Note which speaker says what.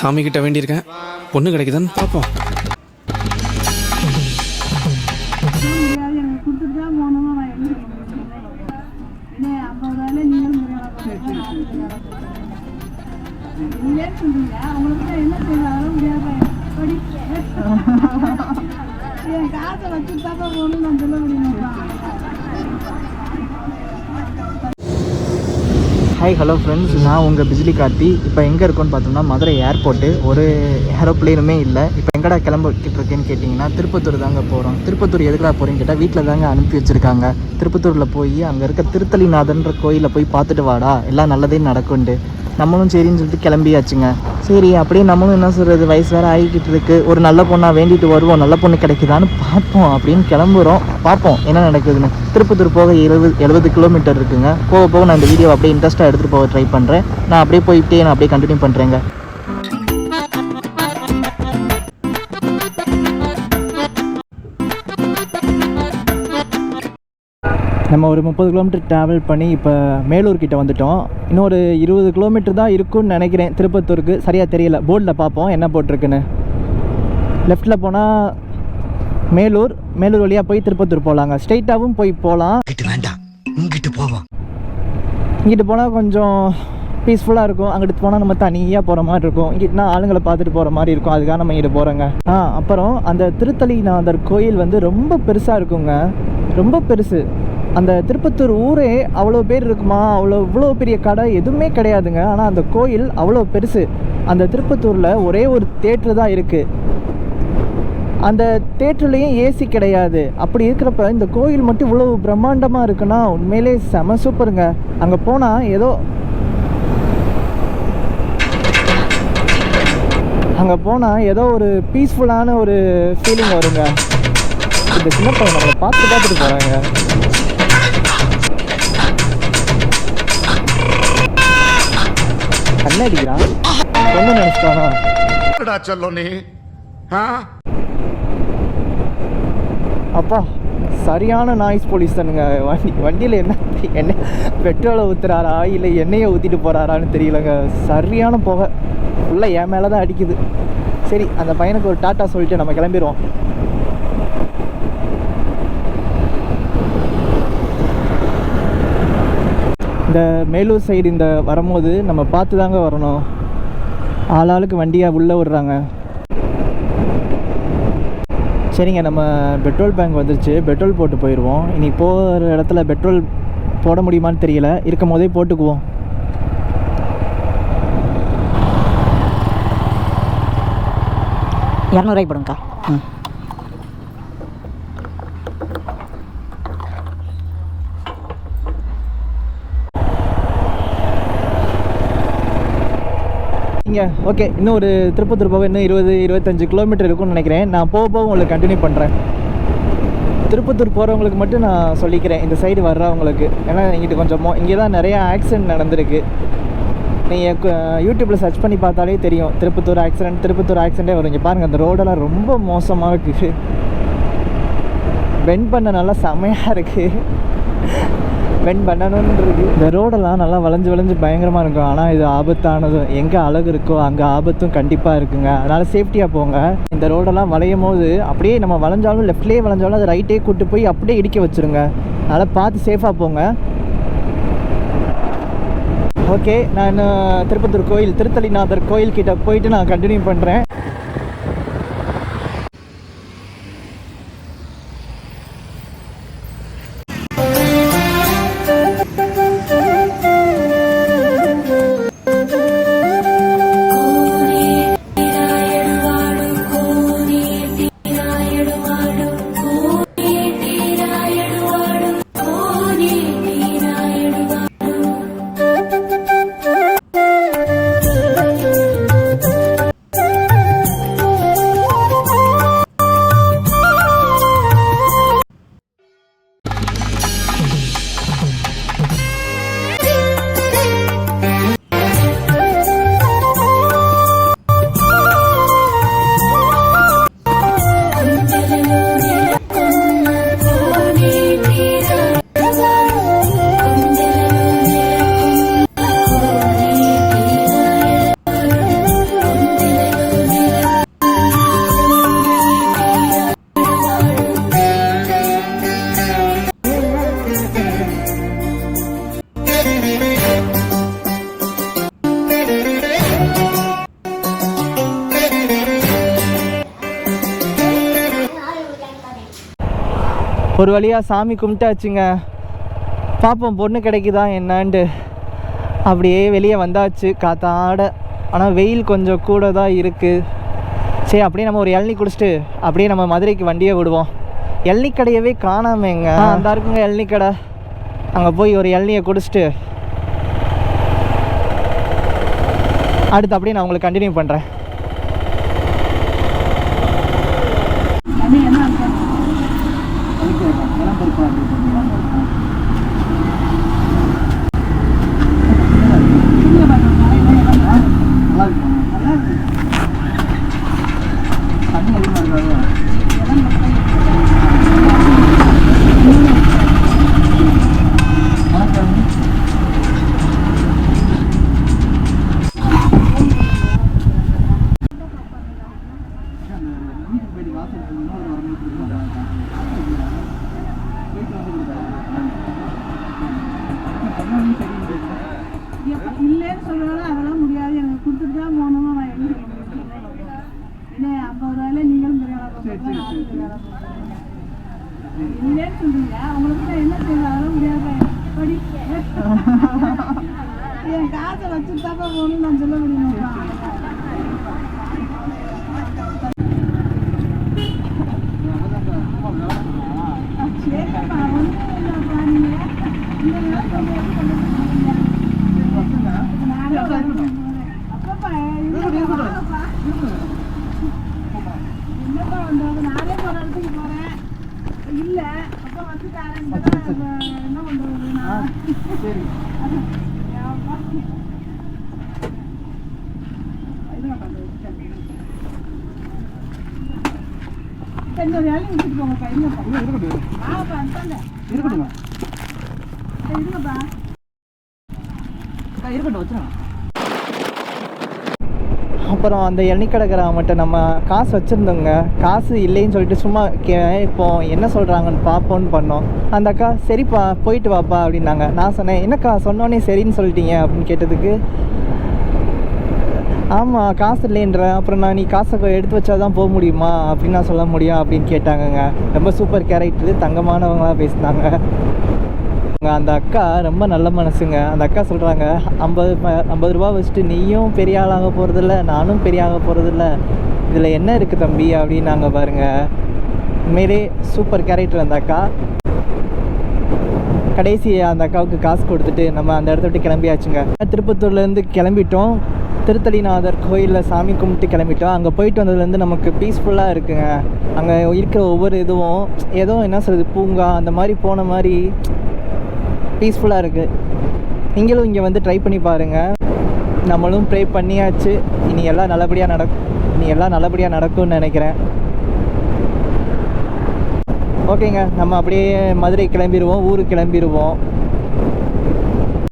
Speaker 1: சாமி கிட்ட வேண்டியிருக்கேன். பொண்ணு கிடைக்குதான்னு பார்ப்போம்.
Speaker 2: என்ன என் காசை வச்சு தான் போகணும்னு நான் சொல்ல முடியுமாப்பா
Speaker 3: ஹாய் ஹலோ ஃப்ரெண்ட்ஸ் நான் உங்கள் பிஜிலி கார்த்தி. இப்போ எங்கே இருக்கோன்னு பார்த்தோம்னா மதுரை ஏர்போர்ட்டு ஒரு ஏரோப்ளேனுமே இல்லை. இப்போ எங்கடா கிளம்பிக்கிட்டு இருக்கேன்னு கேட்டிங்கன்னா திருப்பத்தூர் தாங்க போகிறோம் திருப்பத்தூர் எதுக்குடா போகிறேன்னு கேட்டால் வீட்டில் தாங்க அனுப்பி வச்சுருக்காங்க. திருப்பத்தூரில் போய் அங்கே இருக்க திருத்தலிநாதன்ற கோயிலில் போய் பார்த்துட்டு வாடா. எல்லாம் நல்லதே நடக்குண்டு நம்மளும் சரின்னு சொல்லிட்டு கிளம்பியாச்சுங்க. சரி அப்படியே நம்மளும் என்ன சொல்கிறது வயசு வேறு ஆகிக்கிட்டு இருக்கு. ஒரு நல்ல பொண்ணாக வேண்டிட்டு வருவோம். நல்ல பொண்ணு கிடைக்குதான்னு பார்ப்போம். அப்படின்னு கிளம்புறோம். பார்ப்போம் என்ன நடக்குதுன்னு. திருப்பத்தூர் போக எழுபது எழுபது கிலோமீட்டர் இருக்குங்க. போக போக நான் இந்த வீடியோ அப்படியே இன்ட்ரெஸ்ட்டாக எடுத்துகிட்டு போக ட்ரை பண்ணுறேன் நான் அப்படியே போயிட்டே நான் அப்படியே கண்டினியூ பண்ணுறேங்க நம்ம ஒரு முப்பது கிலோமீட்டர் ட்ராவல் பண்ணி இப்போ மேலூர் கிட்ட வந்துட்டோம். இன்னொரு இருபது கிலோமீட்டர் தான் இருக்கும்னு நினைக்கிறேன். திருப்பத்தூருக்கு. சரியாக தெரியல. போர்டில் பார்ப்போம். என்ன போட்டிருக்குன்னு. லெஃப்ட்டில் போனால் மேலூர். மேலூர் வழியாக போய் திருப்பத்தூர் போகலாங்க ஸ்ட்ரெயிட்டாகவும் போய் போகலாம்
Speaker 4: இங்கிட்டு வேண்டாம். இங்கிட்டு போவோம்.
Speaker 3: இங்கிட்டு போனால் கொஞ்சம் பீஸ்ஃபுல்லாக இருக்கும். அங்கிட்டு போனால் நம்ம தனியாக போகிற மாதிரி இருக்கும். இங்கிட்டுனா ஆளுங்களை பார்த்துட்டு போகிற மாதிரி இருக்கும். அதுக்காக நம்ம இங்கிட்டு போகிறோங்க ஆ அப்புறம் அந்த திருத்தலிநாதர் கோயில் வந்து ரொம்ப பெருசாக இருக்குங்க. ரொம்ப பெருசு. அந்த திருப்பத்தூர் ஊரே அவ்வளோ பேர் இருக்குமா? அவ்வளோ இவ்வளோ பெரிய கடை எதுவுமே கிடையாதுங்க. ஆனால் அந்த கோயில் அவ்வளோ பெருசு. அந்த திருப்பத்தூரில் ஒரே ஒரு தேட்ரு தான் இருக்குது அந்த தேட்டர்லேயும் ஏசி கிடையாது. அப்படி இருக்கிறப்ப இந்த கோயில் மட்டும் இவ்வளோ பிரம்மாண்டமாக இருக்குன்னா உண்மையிலே செம சூப்பருங்க. அங்கே போனால் ஏதோ அங்கே போனால் ஏதோ ஒரு பீஸ்ஃபுல்லான ஒரு ஃபீலிங் வருங்க. இந்த சின்ன பையன் நம்மளை பார்த்து பார்த்துட்டு போகிறாங்க கண்ணை அடிக்கிறான் பொண்ணு நினச்சிட்டானா
Speaker 4: சொல்லும் நீ?
Speaker 3: அப்பா சரியான நாய்ஸ் போலீஸ் தானுங்க வண்டி வண்டியில் என்ன என்ன பெட்ரோலை ஊற்றுறாரா இல்லை எண்ணெயை ஊற்றிட்டு போகிறாரான்னு தெரியலங்க. சரியான புகை. ஃபுல்லாக என் மேலே தான் அடிக்குது. சரி அந்த பையனுக்கு ஒரு டாட்டா சொல்லிட்டு நம்ம கிளம்பிடுவோம் இந்த மேலூர் சைடு இந்த வரும்போது நம்ம பார்த்து தாங்க வரணும். ஆளாளுக்கு வண்டியாக உள்ளே விடுறாங்க. சரிங்க நம்ம பெட்ரோல் பேங்க் வந்துருச்சு. பெட்ரோல் போட்டு போயிடுவோம் இனி போகிற இடத்துல பெட்ரோல் போட முடியுமான்னு தெரியல. இருக்கும் போதே போட்டுக்குவோம்.
Speaker 5: இரநூறுவாய்க்கு போடுங்கக்கா. ம்.
Speaker 3: இங்கே ஓகே இன்னும் ஒரு திருப்பத்தூர் போக இன்னும் இருபது இருபத்தஞ்சு கிலோமீட்டர் இருக்கும்னு நினைக்கிறேன். நான் போக போக உங்களுக்கு கண்டினியூ பண்ணுறேன் திருப்பத்தூர் போகிறவங்களுக்கு மட்டும் நான் சொல்லிக்கிறேன். இந்த சைடு வர்றவங்களுக்கு. ஏன்னா இங்கிட்டு கொஞ்சமோ இங்கே தான் நிறையா ஆக்சிடென்ட் நடந்திருக்கு. நீங்கள் யூடியூப்பில் சர்ச் பண்ணி பார்த்தாலே தெரியும். திருப்பத்தூர் ஆக்சிடென்ட் திருப்பத்தூர் ஆக்சிடென்ட்டே வரும். இங்கே பாருங்கள் அந்த ரோடெல்லாம் ரொம்ப மோசமாக இருக்குது பெண்ட் பண்ண நல்லா செமையாக இருக்குது வென் பண்ணணும்னு இருக்கு. இந்த ரோடெல்லாம் நல்லா வளைஞ்சு வளைஞ்சு பயங்கரமாக இருக்கும். ஆனால் இது ஆபத்தானதும் எங்கே அழகு இருக்கோ அங்கே ஆபத்தும் கண்டிப்பாக இருக்குங்க. அதனால் சேஃப்டியாக போங்க. இந்த ரோடெல்லாம் வளையும் போது அப்படியே நம்ம வளைஞ்சாலும் லெஃப்ட்லேயே வளைஞ்சாலும் அது ரைட்டே கூட்டு போய் அப்படியே இடிக்க வச்சுருங்க. அதனால் பார்த்து சேஃபாக போங்க. ஓகே நான் திருப்பத்தூர் கோயில் திருத்தலிநாதர் கோயில்கிட்ட போயிட்டு நான் கண்டினியூ பண்ணுறேன் ஒரு வழியாக சாமி கும்பிட்டாச்சுங்க. பார்ப்போம் பொண்ணு கிடைக்குதா என்னான்ட்டு. அப்படியே வெளியே வந்தாச்சு காத்தாட. ஆனால் வெயில் கொஞ்சம் கூட தான் இருக்குது சரி அப்படியே நம்ம ஒரு இளநீ குடிச்சிட்டு அப்படியே நம்ம மதுரைக்கு வண்டியை விடுவோம். இளநீ கடையவே காணாமேங்க. அந்த இருக்குங்க இளநீ கடை. அங்கே போய் ஒரு இளநியை குடிச்சிட்டு அடுத்து அப்படியே நான் உங்களுக்கு கண்டினியூ பண்ணுறேன்
Speaker 2: தண்ணி என்ன இருக்கு இங்க பாருங்க, மழை நல்லா இருக்கு. நல்லா இருக்கு. இதெல்லாம் மக்கள் எப்ப இல்லைன்னு சொல்றதால அதெல்லாம் முடியாது எனக்கு கொடுத்துட்டு தான் போகணும் நான் என்ன செய்ய முடியும்? என்ன ஐம்பது ரூபாயில நீங்களும் பெரிய வேலை பார்ப்பீங்க, நானும் பெரிய வேலை பார்ப்பேன். இல்லைன்னு சொல்றீங்க உங்களுக்கு நான் என்ன செய்யணும் அதெல்லாம் முடியாது படி என் காசை வச்சுட்டு தாப்பா போகணும்னு நான் சொல்ல முடியுமாப்பா சரிப்பா ஒன்றும் இல்லைப்பா நீங்கள் இந்த நேரத்தில் எப்படி பண்ண முடியும் நானே வரணும். அப்பப்பா, இல்லப்பா, வாங்கப்பா. என்னப்பா பண்றது? நானே போற இடத்துக்கு போறேன். இல்ல, அப்பா வந்துட்டாரேன்னு சொன்னா, அப்ப என்ன பண்றது நான்? ஏப்பா. என்ன பண்றது? சரி. சரி, இந்த ஒரு இளநீ விட்டுட்டு போங்கப்பா, இல்லப்பா. வாங்கப்பா, இந்தாங்க. சரி, இருங்கப்பா.
Speaker 3: அப்புறம் அந்த எண்ணிக்கடைக்காரன் நம்ம காசு வச்சுருந்தோங்க. காசு இல்லைன்னு சொல்லிட்டு சும்மா கே இப்போ என்ன சொல்கிறாங்கன்னு பார்ப்போன்னு பண்ணோம். அந்த அக்கா சரிப்பா போயிட்டு வாப்பா அப்படின்னாங்க. நான் சொன்னேன் என்னக்கா சொன்னோன்னே சரின்னு சொல்லிட்டீங்க அப்படின்னு கேட்டதுக்கு ஆமாம் காசு இல்லைன்ற அப்புறம் நான் நீ காசை எடுத்து வச்சா தான் போக முடியுமா? அப்படின்னு நான் சொல்ல முடியும் அப்படின்னு கேட்டாங்கங்க. ரொம்ப சூப்பர் கேரக்டரு தங்கமானவங்களாக பேசினாங்க. அந்த அக்கா ரொம்ப நல்ல மனசுங்க. அந்த அக்கா சொல்கிறாங்க ஐம்பது ஐம்பது ரூபா வச்சுட்டு நீயும் பெரிய ஆளாக போகிறதில்ல நானும் பெரிய ஆக போகிறதில்ல இதில் என்ன இருக்குது தம்பி? அப்படின்னாங்க பாருங்க. உண்மையிலே சூப்பர் கேரக்டர் அந்த அக்கா. கடைசி அந்த அக்காவுக்கு காசு கொடுத்துட்டு நம்ம அந்த இடத்த விட்டு கிளம்பியாச்சுங்க. திருப்பத்தூர்லேருந்து கிளம்பிட்டோம். திருத்தலிநாதர் கோயிலில் சாமி கும்பிட்டு கிளம்பிட்டோம். அங்கே போயிட்டு வந்ததுலேருந்து நமக்கு பீஸ்ஃபுல்லாக இருக்குங்க. அங்கே இருக்கிற ஒவ்வொரு இதுவும் ஏதோ என்ன சொல்கிறது பூங்கா அந்த மாதிரி போன மாதிரி பீஸ்ஃபுல்லாக இருக்குது நீங்களும் இங்கே வந்து ட்ரை பண்ணி பாருங்கள் நம்மளும் ப்ரே பண்ணியாச்சு. இனி எல்லாம் நல்லபடியாக நடக்கும் இனி எல்லாம் நல்லபடியாக நடக்கும்னு நினைக்கிறேன். ஓகேங்க. நம்ம அப்படியே மதுரை கிளம்பிடுவோம் ஊருக்கு கிளம்பிடுவோம்